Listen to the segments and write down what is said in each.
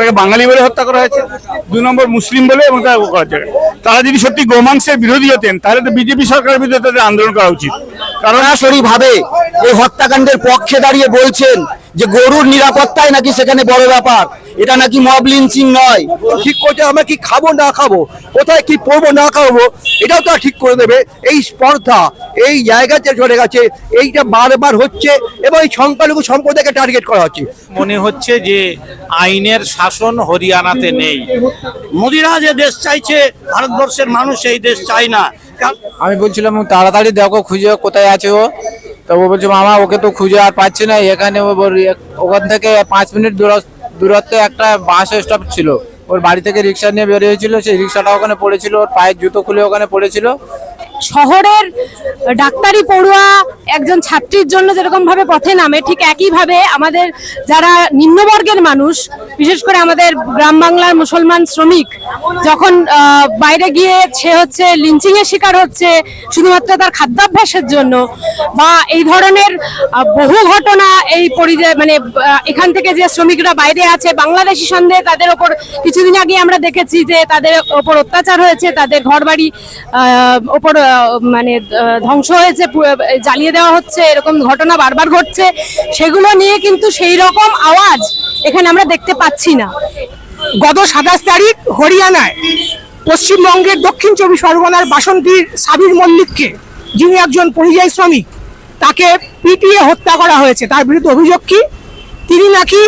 তাকে বাঙালি বলে হত্যা করা হয়েছে, দু নম্বর মুসলিম বলে এবং তাকে করা হয়েছে। তারা যদি সত্যি গোমাংসের বিরোধী হতেন, তাহলে তো বিজেপি সরকারের বিরুদ্ধে তাদের আন্দোলন করা উচিত। কারণ ভাবে এই হত্যাকাণ্ডের পক্ষে দাঁড়িয়ে বলছেন যে গরুর নিরাপত্তাই নাকি সেখানে বড় ব্যাপার। এটা নাকি মব লিঞ্চিং নয়। ঠিক করছে আমরা কি খাব না খাব? কোথায় কি পড়ব না খাব? এটাও তারা ঠিক করে দেবে। এই স্পর্ধা এই জায়গাতে চলে গেছে এইটা বারবার হচ্ছে এবং এই সংখ্যালঘু সম্প্রদায়কে টার্গেট করা হচ্ছে। মনে হচ্ছে যে আইনের শাসন হরিয়ানাতে নেই। মোদিরা যে দেশ চাইছে ভারতবর্ষের মানুষ এই দেশ চায় না। আমি বলছিলাম তাড়াতাড়ি দেখো খুঁজে কোথায় আছে ও। তো ও বলছে মামা ওকে তো খুঁজে আর পাচ্ছি না। এখানে ও বল- ওখান থেকে পাঁচ মিনিট দূর- দূরত্বে একটা বাস স্টপ ছিল। ওর বাড়ি থেকে রিক্সা নিয়ে বেরিয়েছিল সেই রিক্সাটা ওখানে পড়েছিল, ওর পায়ের জুতো খুলে ওখানে পড়েছিল। শহরের ডাক্তারি পড়ুয়া একজন ছাত্রীর জন্য যেরকম ভাবে পথে নামে, ঠিক একই ভাবে আমাদের যারা নিম্নবর্গের মানুষ, বিশেষ করে আমাদের গ্রাম বাংলার মুসলমান শ্রমিক, যখন বাইরে গিয়ে সে হচ্ছে লিঞ্চিং এর শিকার হচ্ছে শুধুমাত্র তার খাদ্যাভ্যাসের জন্য বা এই ধরনের বহু ঘটনা এই পরিযায় মানে এখান থেকে যে শ্রমিকরা বাইরে আছে, বাংলাদেশি সন্দেহে তাদের ওপর কিছুদিন আগে আমরা দেখেছি যে তাদের ওপর অত্যাচার হয়েছে, তাদের ঘরবাড়ি ওপর মানে ধ্বংস হয়েছে জ্বালিয়ে দেওয়া হচ্ছে, এরকম ঘটনা বারবার ঘটছে, সেগুলো নিয়ে কিন্তু সেই রকম আওয়াজ এখানে আমরা দেখতে পাচ্ছি না। গত সাতাশ তারিখ হরিয়ানায় পশ্চিমবঙ্গের দক্ষিণ চব্বিশ পরগনার বাসন্তীর সাবির মল্লিককে, যিনি একজন পরিযায়ী শ্রমিক, তাকে পিটিয়ে হত্যা করা হয়েছে। তার বিরুদ্ধে অভিযোগ কি? তিনি নাকি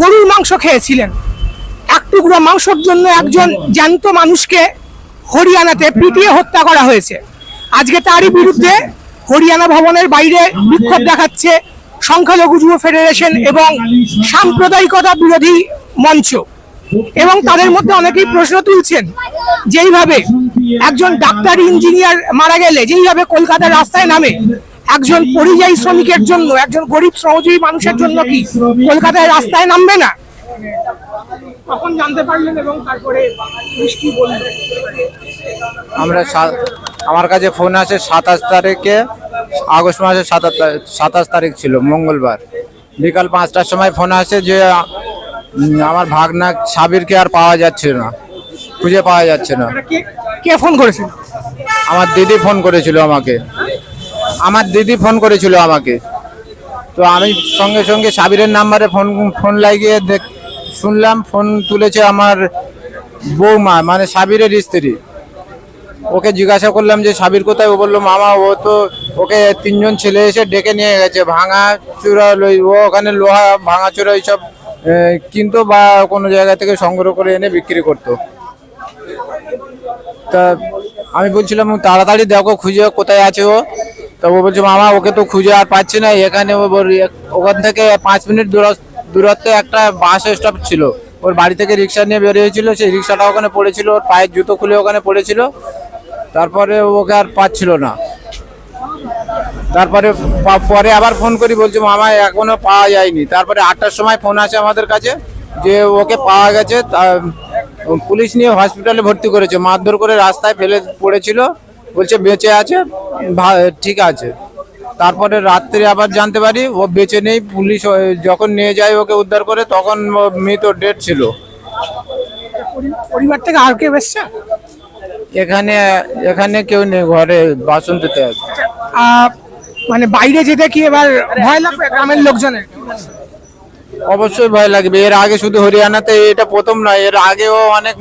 গরুর মাংস খেয়েছিলেন। এক টুকরো মাংসর জন্য একজন জ্যান্ত মানুষকে হরিয়ানাতে পিটিয়ে হত্যা করা হয়েছে। আজকে তারই বিরুদ্ধে হরিয়ানা ভবনের বাইরে বিক্ষোভ দেখাচ্ছে সংখ্যালঘু যুব ফেডারেশন এবং সাম্প্রদায়িকতা বিরোধী মঞ্চ। এবং তাদের মধ্যে অনেকেই প্রশ্ন তুলছেন, যেইভাবে একজন ডাক্তার, ইঞ্জিনিয়ার মারা গেলে, যেইভাবে কলকাতার রাস্তায় নামে, একজন পরিযায়ী শ্রমিকের জন্য, একজন গরিব শ্রমজীবী মানুষের জন্য কি কলকাতায় রাস্তায় নামবে না? তখন জানতে পারলেন এবং তারপরে আমরা আমার কাছে ফোন আছে সাতাশ তারিখে আগস্ট মাসের সাতাশ সাতাশ তারিখ ছিল মঙ্গলবার। বিকাল পাঁচটার সময় ফোন আসে যে আমার ভাগনা সাবিরকে আর পাওয়া যাচ্ছে না খুঁজে পাওয়া যাচ্ছে না। কে কে ফোন করেছিল? আমার দিদি ফোন করেছিল আমাকে। আমার দিদি ফোন করেছিল আমাকে। তো আমি সঙ্গে সঙ্গে সাবিরের নাম্বারে ফোন ফোন লাগিয়ে দেখ শুনলাম ফোন তুলেছে আমার বৌমা মানে সাবিরের স্ত্রী। ওকে জিজ্ঞাসা করলাম যে, সাবির কোথায়? ও বলল, মামা, ও তো ওকে তিনজন ছেলে এসে ডেকে নিয়ে গেছে। ভাঙা চূড়া ও ওখানে লোহা, ভাঙা চূড়া এইসব কিনতো বা কোনো জায়গা থেকে সংগ্রহ করে এনে বিক্রি করতো। তা আমি বলছিলাম, তাড়াতাড়ি দেখো, খুঁজে কোথায় আছে ও। তা ও বলছে, মামা, ওকে তো খুঁজে আর পাচ্ছি না। এখানে ও ওখান থেকে পাঁচ মিনিট দূর- দূরত্বে একটা বাস স্টপ ছিল। ওর বাড়ি থেকে রিক্সা নিয়ে বেরিয়েছিল। সেই রিক্সাটা ওখানে পড়েছিল। ওর পায়ের জুতো খুলে ওখানে পড়েছিল। তারপরে ওকে আর পাচ্ছিল না। তারপরে পরে আবার ফোন করি, বলছে, মামা, এখনও পাওয়া যায়নি। তারপরে আটটার সময় ফোন আছে আমাদের কাছে, যে ওকে পাওয়া গেছে পুলিশ নিয়ে হসপিটালে ভর্তি করেছে। মারধর করে রাস্তায় ফেলে পড়েছিল, বলছে, বেঁচে আছে ঠিক আছে। তারপরে রাত্রে আবার জানতে পারি, ও বেঁচে নেই, পুলিশ যখন নিয়ে যায় ওকে উদ্ধার করে, তখন মৃত ডেট ছিল। পরিবার থেকে আর কেউ এসছে? এখানে এখানে কেউ নেই ঘরে বাসন্তীতে আছে। আহ, মানে বাইরে যেতে কি এবার ভয় লাগবে গ্রামের লোকজনের? অবশ্যই ভয় লাগবে। এর আগে শুধু হরিয়ানাতে এটা প্রথম নয় এর আগেও অনেক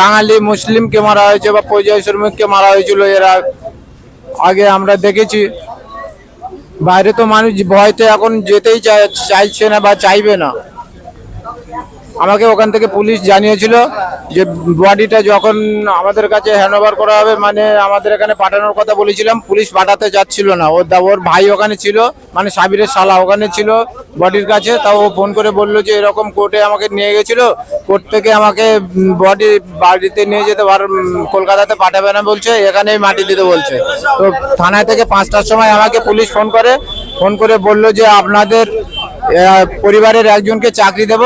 বাঙালি মুসলিমকে মারা হয়েছে বা পরিযায়ী শ্রমিককে মারা হয়েছিল। এর আগে আমরা দেখেছি। বাইরে তো মানুষ ভয়তে এখন যেতেই চাইছে না বা চাইবে না। আমাকে ওখান থেকে পুলিশ জানিয়েছিল যে বডিটা যখন আমাদের কাছে হ্যান্ড করা হবে মানে আমাদের এখানে পাঠানোর কথা বলেছিলাম, পুলিশ পাঠাতে যাচ্ছিল না। ওর ওর ভাই ওখানে ছিল মানে সাবিরের শালা ওখানে ছিল বডির কাছে তাও ও ফোন করে বলল যে এরকম কোর্টে আমাকে নিয়ে গেছিল কোর্ট থেকে আমাকে বডি বাড়িতে নিয়ে যেতে পার কলকাতাতে পাঠাবে না বলছে, এখানেই মাটি দিতে বলছে। তো থানায় থেকে পাঁচটার সময় আমাকে পুলিশ ফোন করে ফোন করে বলল যে আপনাদের পরিবারের একজনকে চাকরি দেব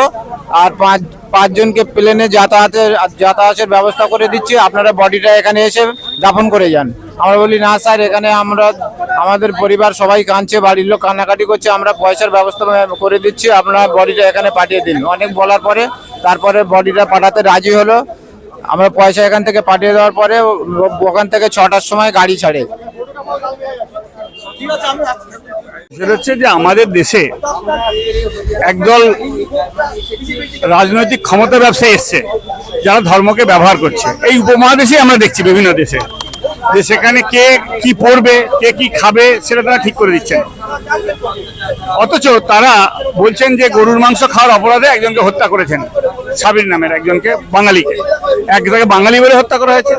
আর পাঁচ, পাঁচজনকে প্লেনে যাতায়াতের যাতায়াতের ব্যবস্থা করে দিচ্ছি। আপনারা বডিটা এখানে এসে দাফন করে যান। আমরা বলি, না স্যার এখানে আমরা, আমাদের পরিবার সবাই কাঁদছে, বাড়ির লোক কান্নাকাটি করছে, আমরা পয়সার ব্যবস্থা করে দিচ্ছি, আপনারা বডিটা এখানে পাঠিয়ে দিন। অনেক বলার পরে, তারপরে বডিটা পাঠাতে রাজি হলো। আমরা পয়সা এখান থেকে পাঠিয়ে দেওয়ার পরে, ওখান থেকে ছটার সময় গাড়ি ছাড়ে। সেটা হচ্ছে যে আমাদের দেশে একদল রাজনৈতিক ক্ষমতা ব্যবসায়ী এসছে, যারা ধর্মকে ব্যবহার করছে। এই উপমহাদেশে আমরা দেখছি বিভিন্ন দেশে, যে সেখানে কে কি পড়বে, কে কি খাবে, সেটা তারা ঠিক করে দিচ্ছেন। অথচ তারা বলছেন যে গরুর মাংস খাওয়ার অপরাধে একজনকে হত্যা করেছেন, সাবির নামের একজনকে, বাঙালিকে। একজনকে বাঙালি বলে হত্যা করা হয়েছে,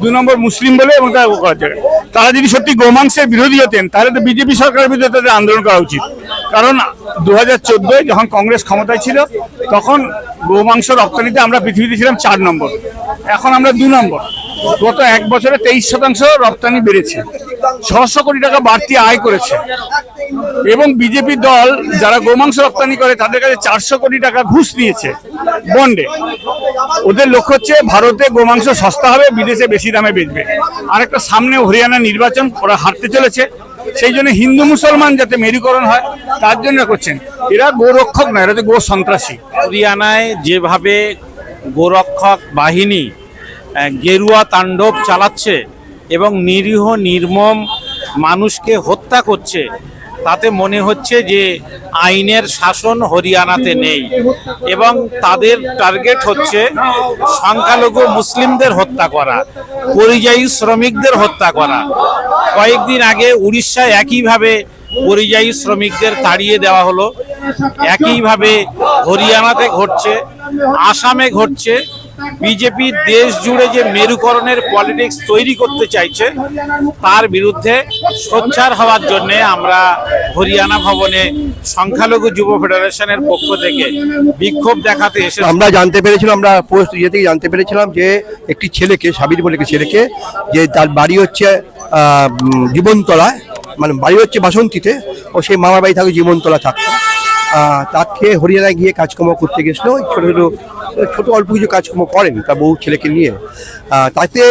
দুই নম্বর মুসলিম বলে এবং তারা করা হচ্ছে তারা যদি সত্যি গোমাংসের বিরোধী হতেন, তাহলে তো বিজেপি সরকারের বিরুদ্ধে তাদের আন্দোলন করা উচিত। কারণ দু হাজার চোদ্দোয় যখন কংগ্রেস ক্ষমতায় ছিল, তখন গোমাংস রপ্তানিতে আমরা পৃথিবীতে ছিলাম চার নম্বর। এখন আমরা দু নম্বর। গত এক বছরে তেইশ শতাংশ রপ্তানি বেড়েছে। ছশো কোটি টাকা বাড়তি আয় করেছে। এবং বিজেপি দল যারা গোমাংস রপ্তানি করে, তাদের কাছে চারশো কোটি টাকা ঘুষ নিয়েছে বন্ডে। ওদের লক্ষ্য হচ্ছে ভারতে গোমাংস সস্তা হবে, বিদেশে বেশি দামে বেচবে। আর একটা সামনে হরিয়ানা নির্বাচন, ওরা হারতে চলেছে। সেই জন্য হিন্দু মুসলমান যাতে মেরুকরণ হয়, তার জন্য করছেন। এরা গোরক্ষক নয়, এরা হচ্ছে গো সন্ত্রাসী হরিয়ানায় যেভাবে গোরক্ষক বাহিনী গেরুয়া তাণ্ডব চালাচ্ছে এবং নিরীহ, নির্মম মানুষকে হত্যা করছে। তাতে মনে হচ্ছে যে আইনের শাসন হরিয়ানাতে নেই এবং তাদের টার্গেট হচ্ছে সংখ্যালঘু মুসলিমদের হত্যা করা, পরিযায়ী শ্রমিকদের হত্যা করা। কয়েকদিন আগে উড়িষ্যায় একইভাবে পরিযায়ী শ্রমিকদের তাড়িয়ে দেওয়া হলো। একইভাবে হরিয়ানাতে ঘটছে, আসামে ঘটছে। বিজেপি দেশ জুড়ে যে মেরুকরণের পলিটিক্স তৈরি করতে চাইছে, তার বিরুদ্ধে সোচ্চার হওয়ার জন্য আমরা হরিয়ানা ভবনে সংখ্যালঘু যুব ফেডারেশনের পক্ষ থেকে বিক্ষোভ দেখাতে এসে আমরা জানতে পেরেছিলাম, আমরা পোস্ট ইয়ে থেকে জানতে পেরেছিলাম যে একটি ছেলেকে, সাবির বলে একটি ছেলেকে, যে তার বাড়ি হচ্ছে জীবনতলায় মানে বাড়ি হচ্ছে বাসন্তীতে, ও সেই মামার বাড়ি থাকে জীবনতলা থাকতো। আহ, তাকে হরিয়ানায় গিয়ে কাজকর্ম করতে গেছিল। ছোটো ছোটো ছোটো অল্প কিছু কাজকর্ম করেন তার বউ ছেলেকে নিয়ে। তাতে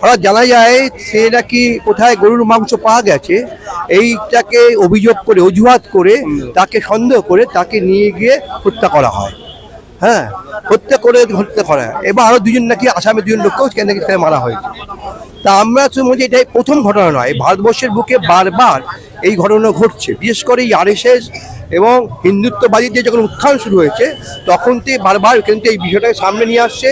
হঠাৎ জানা যায় সে নাকি কোথায় গরুর মাংস পাওয়া গেছে। এইটাকে অভিযোগ করে অজুহাত করে তাকে সন্দেহ করে তাকে নিয়ে গিয়ে হত্যা করা হয়। হ্যাঁ হত্যা করে হত্যা করা। এবার আরও দুজন নাকি আসামে দুজন লোককেও সেখানে মারা হয়েছে। তা আমরা শুনছি এটাই প্রথম ঘটনা নয়, ভারতবর্ষের বুকে বারবার এই ঘটনা ঘটছে। বিশেষ করে এই আরএসএস এবং হিন্দুত্ববাদীদের যখন উত্থান শুরু হয়েছে, তখন থেকে বারবার কিন্তু এই বিষয়টাকে সামনে নিয়ে আসছে।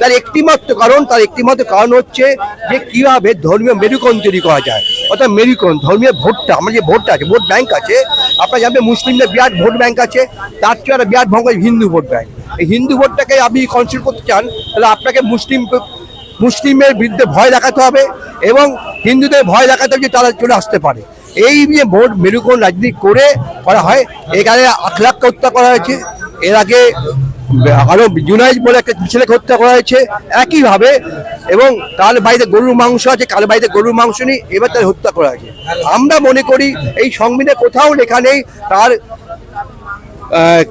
তার একটিমাত্র কারণ, তার একটিমাত্র কারণ হচ্ছে যে কীভাবে ধর্মীয় মেরুকরণ তৈরি করা যায়। অর্থাৎ মেরুকরণ, ধর্মীয় ভোটটা, আমার যে ভোটটা আছে, ভোট ব্যাংক আছে, আপনার জানবেন মুসলিমদের বিরাট ভোট ব্যাংক আছে, তার চেয়ে একটা বিরাট ভঙ্গ হিন্দু ভোট ব্যাংক। এই হিন্দু ভোটটাকে আপনি কনসিডার করতে চান, তাহলে আপনাকে মুসলিম মুসলিমের বিরুদ্ধে ভয় দেখাতে হবে এবং হিন্দুদের ভয় দেখাতে হবে যে তারা চলে আসতে পারে। এই নিয়ে ভোট মেরুকরণ রাজনীতি করে করা হয়। এখানে লাখ হত্যা করা হয়েছে। এর আগে আরও জুনাইজ বলে একটা ছেলেকে হত্যা করা হয়েছে। একইভাবে এবং তার বাড়িতে গরুর মাংস আছে, কার বাড়িতে গরুর মাংস নেই, এবার তার হত্যা করা হয়েছে। আমরা মনে করি এই সংবিধানে কোথাও লেখা নেই, তার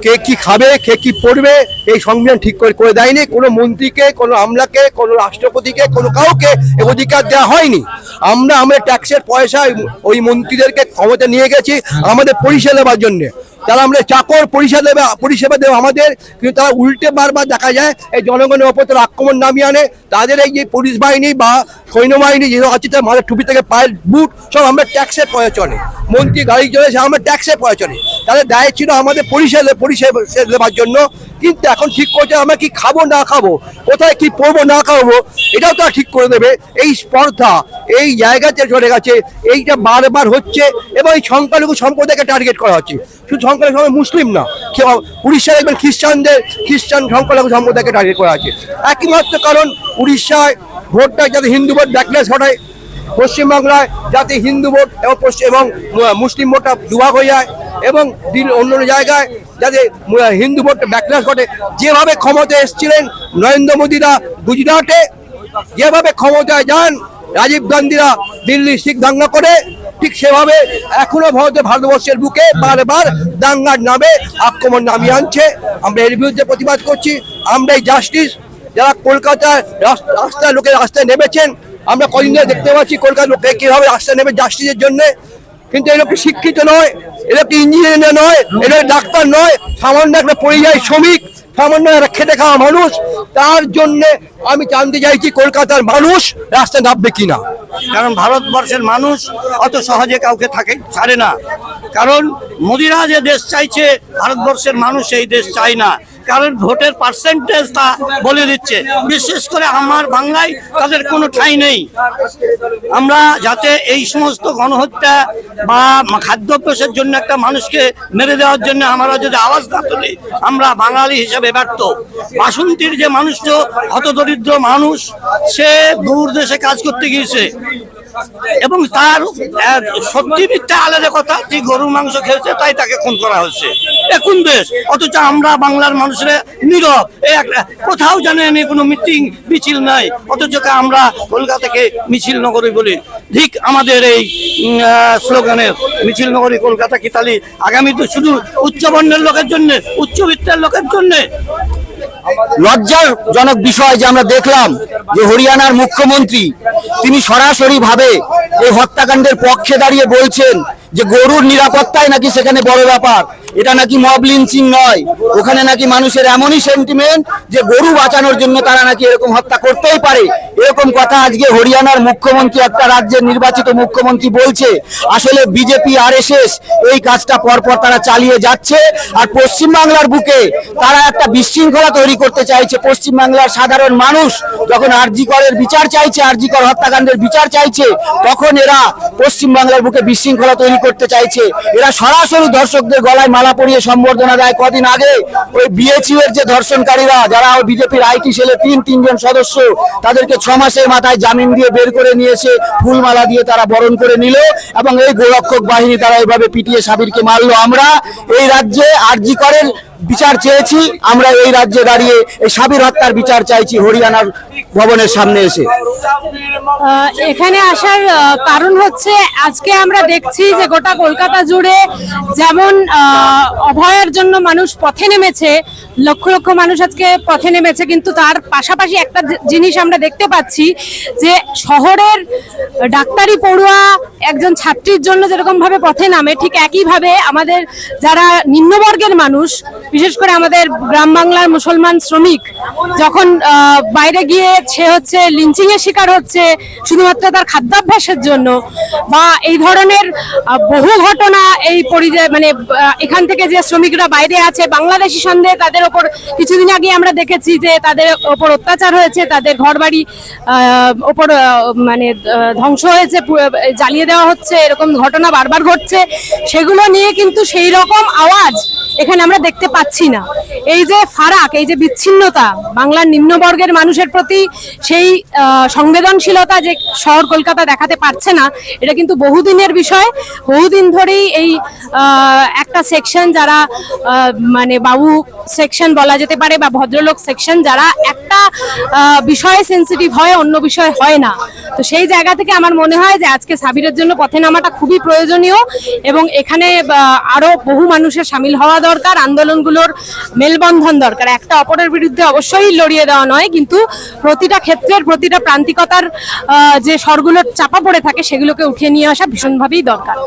কে কি খাবে, কে কি পড়বে, এই সংবিধান ঠিক করে করে দেয়নি। কোনো মন্ত্রীকে, কোনো আমলাকে, কোনো রাষ্ট্রপতিকে, কোনো কাউকে অধিকার দেওয়া হয়নি। আমরা আমাদের ট্যাক্সের পয়সা ওই- মন্ত্রীদেরকে ক্ষমতা নিয়ে গেছি আমাদের পরিষেবা জন্য। তারা আমরা চাকর পরিষেবা দেবে পরিষেবা দেবে আমাদের। কিন্তু তারা উল্টে বারবার দেখা যায়, এই জনগণের ওপর তারা আক্রমণ নামিয়ে আনে। তাদের এই যে পুলিশ বাহিনী বা সৈন্যবাহিনী যে আছে, তার মাথার টুপি থেকে পায়ের বুট সব আমরা ট্যাক্সের পয়সা চলে। মন্ত্রী গাড়ি চলে সে আমরা ট্যাক্সের চলে। তাদের দায় ছিল আমাদের পরিষেবা পরিষেবা দেওয়ার জন্য। কিন্তু এখন ঠিক করছে, আমরা কি খাব, না খাব? কোথায় কি পড়ব, না খাব? এটাও তারা ঠিক করে দেবে। এই স্পর্ধা, এই জায়গাতে চলে গেছে। এইটা বারবার হচ্ছে এবং এই সংখ্যালঘু সম্প্রদায়কে টার্গেট করা হচ্ছে। শুধু সংখ্যালঘু সম্প্রদায় মুসলিম না। উড়িষ্যায় দেখবেন খ্রিস্টানদের খ্রিস্টান সংখ্যালঘু সম্প্রদায়কে টার্গেট করা আছে। একই মাত্র কারণ উড়িষ্যায় ভোটটা যাতে হিন্দু ভোট ব্যাকলেস ঘটায়, পশ্চিমবাংলায় যাতে হিন্দু ভোট এবং পশ্চিম এবং মুসলিম ভোটটা দুভাগ হয়ে যায় এবং অন্য জায়গায় যাতে হিন্দু ভোটটা ব্যাকলাস ঘটে। যেভাবে ক্ষমতায় এসেছিলেন নরেন্দ্র মোদীরা গুজরাটে, যেভাবে ক্ষমতায় যান রাজীব গান্ধীরা দিল্লি শিখ দাঙ্গা করে ঠিক সেভাবে এখনও ভারতে ভারতবর্ষের বুকে বারবার দাঙ্গার নামে আক্রমণ নামিয়ে আনছে। আমরা এর বিরুদ্ধে প্রতিবাদ করছি। আমরা এই জাস্টিস যারা কলকাতায় রাস- রাস্তায় লোকের রাস্তায় নেমেছেন, আমরা কদিন ধরে দেখতে পাচ্ছি কলকাতার লোকে কীভাবে রাস্তায় নেমে জাস্টিসের জন্য। কিন্তু লোকটি শিক্ষিত নয় এ লোকটি ইঞ্জিনিয়ার নয় এ লোক ডাক্তার নয়, সামান্য একটা পরিযায়ী শ্রমিক, সামান্য একটা খেটে খাওয়া মানুষ, তার জন্যে আমি জানতে চাইছি কলকাতার মানুষ রাস্তায় নামবে কিনা। কারণ ভারতবর্ষের মানুষ অত সহজে কাউকে থাকে, ছাড়ে না। কারণ মোদিরা যে দেশ চাইছে, ভারতবর্ষের মানুষ এই দেশ চায় না। কারণ ভোটের পার্সেন্টেজ তা বলে দিচ্ছে। বিশেষ করে আমার বাংলায় তাদের কোনো ঠাঁই নেই। আমরা যাতে এই সমস্ত গণহত্যা বা খাদ্যাভ্যাসের জন্য একটা মানুষকে মেরে দেওয়ার জন্য আমরা যদি আওয়াজ না তুলি, আমরা বাঙালি হিসেবে ব্যর্থ। বাসন্তীর যে মানুষটা, হতদরিদ্র মানুষ, সে দূর দেশে কাজ করতে গিয়েছে। এবং তার সত্যি মিথ্যা আলাদা কথা, যে গরুর মাংস খেয়েছে, তাই তাকে খুন করা হয়েছে। এ কোন দেশ? অথচ আমরা বাংলার মানুষরা নীরব। কোথাও জানেন কোনো মিটিং, মিছিল নাই। অথচ আমরা কলকাতাকে মিছিল নগরী বলি। ঠিক আমাদের এই স্লোগানের মিছিল নগরী কলকাতা কিতালি আগামী তো শুধু উচ্চবর্ণের লোকের জন্য, উচ্চবিত্তের লোকের জন্যে? লজ্জাজনক বিষয় যে আমরা দেখলাম যে হরিয়ানার মুখ্যমন্ত্রী, তিনি সরাসরি ভাবে এই হত্যাকাণ্ডের পক্ষে দাঁড়িয়ে বলছেন যে গরুর নিরাপত্তায় নাকি সেখানে বড় ব্যাপার। এটা নাকি মব লিঞ্চিং নয়। ওখানে নাকি মানুষের এমনই সেন্টিমেন্ট যে গরু বাঁচানোর জন্য তারা নাকি এরকম হত্যা করতেই পারে। এরকম কথা আজকে হরিয়ানার মুখ্যমন্ত্রী, একটা রাজ্যের নির্বাচিত মুখ্যমন্ত্রী বলছে, আসলে বিজেপি, আরএসএস এই কাজটা পরপর তারা চালিয়ে যাচ্ছে। আর পশ্চিমবাংলার বুকে তারা একটা বিশৃঙ্খলা তৈরি করতে চাইছে। পশ্চিমবাংলার সাধারণ মানুষ যখন আরজিকরের বিচার চাইছে আরজিকর হত্যাকাণ্ডের বিচার চাইছে, তখন এরা পশ্চিমবাংলার বুকে বিশৃঙ্খলা তৈরি করতে চাইছে। এরা সরাসরি দর্শকদের গলায় মালা পরিয়ে সম্বর্ধনা দেয় কদিন আগে। ওই বিএচইউ এর যে ধর্ষণকারীরা, যারা ওই বিজেপির আইটি সেলে তিন, তিনজন সদস্য, তাদেরকে ছ মাসের মাথায় জামিন দিয়ে বের করে নিয়েছে ফুলমালা দিয়ে তারা বরণ করে নিল এবং এই গোরক্ষক বাহিনী তারা এইভাবে পিটিয়ে সাবিরকে মারলো। আমরা এই রাজ্যে আরজি করের বিচার চেয়েছি। আমরা এই রাজ্যে দাঁড়িয়ে এই সাবির হত্যার বিচার চাইছি, হরিয়ানার ভবনের সামনে এসে। এখানে আসার কারণ হচ্ছে আজকে আমরা দেখছি যে গোটা কলকাতা জুড়ে যেমন অভয়ের জন্য মানুষ পথে নেমেছে, লক্ষ লক্ষ মানুষ আজকে পথে নেমেছে, কিন্তু তার পাশাপাশি একটা জিনিস আমরা দেখতে পাচ্ছি যে শহরের ডাক্তারি পড়ুয়া একজন ছাত্রীর জন্য যেরকম ভাবে পথে নামে ঠিক একইভাবে আমাদের যারা নিম্নবর্গের মানুষ বিশেষ করে আমাদের গ্রাম বাংলার মুসলমান শ্রমিক যখন বাইরে গিয়ে সে হচ্ছে লিঞ্চিং এর শিকার হচ্ছে শুধুমাত্র তার খাদ্যাভ্যাসের জন্য বা এই ধরনের বহু ঘটনা এই পরিযায় মানে এখান থেকে যে শ্রমিকরা বাইরে আছে বাংলাদেশি সন্দেহে তাদের ওপর কিছুদিন আগে আমরা দেখেছি যে তাদের ওপর অত্যাচার হয়েছে তাদের ঘরবাড়ি আহ, ওপর মানে ধ্বংস হয়েছে জ্বালিয়ে হচ্ছে এরকম ঘটনা বারবার ঘটছে সেগুলো নিয়ে কিন্তু সেই রকম আওয়াজ এখানে আমরা দেখতে পাচ্ছি না। এই যে ফারাক, এই যে বিচ্ছিন্নতা, বাংলার নিম্নবর্গের মানুষের প্রতি সেই সংবেদনশীলতা যে শহর কলকাতা দেখাতে পারছে না, এটা কিন্তু বহুদিনের বিষয়। বহুদিন ধরেই এই একটা সেকশন যারা মানে বাবু সেকশন বলা যেতে পারে বা ভদ্রলোক সেকশন যারা একটা বিষয়ে সেন্সিটিভ হয়, অন্য বিষয় হয় না। তো সেই জায়গা থেকে আমার মনে হয় যে আজকে সাবিরের জন্য পথে নামাটা খুবই প্রয়োজনীয় এবং এখানে আরও বহু মানুষের সামিল হওয়া দরকার, আন্দোলনগুলোর মেলবন্ধন দরকার। একটা অপরের বিরুদ্ধে অবশ্যই লড়িয়ে দেওয়া নয়, কিন্তু প্রতিটা ক্ষেত্রের, প্রতিটা প্রান্তিকতার যে স্বরগুলো চাপা পড়ে থাকে, সেগুলোকে উঠিয়ে নিয়ে আসা ভীষণভাবেই দরকার।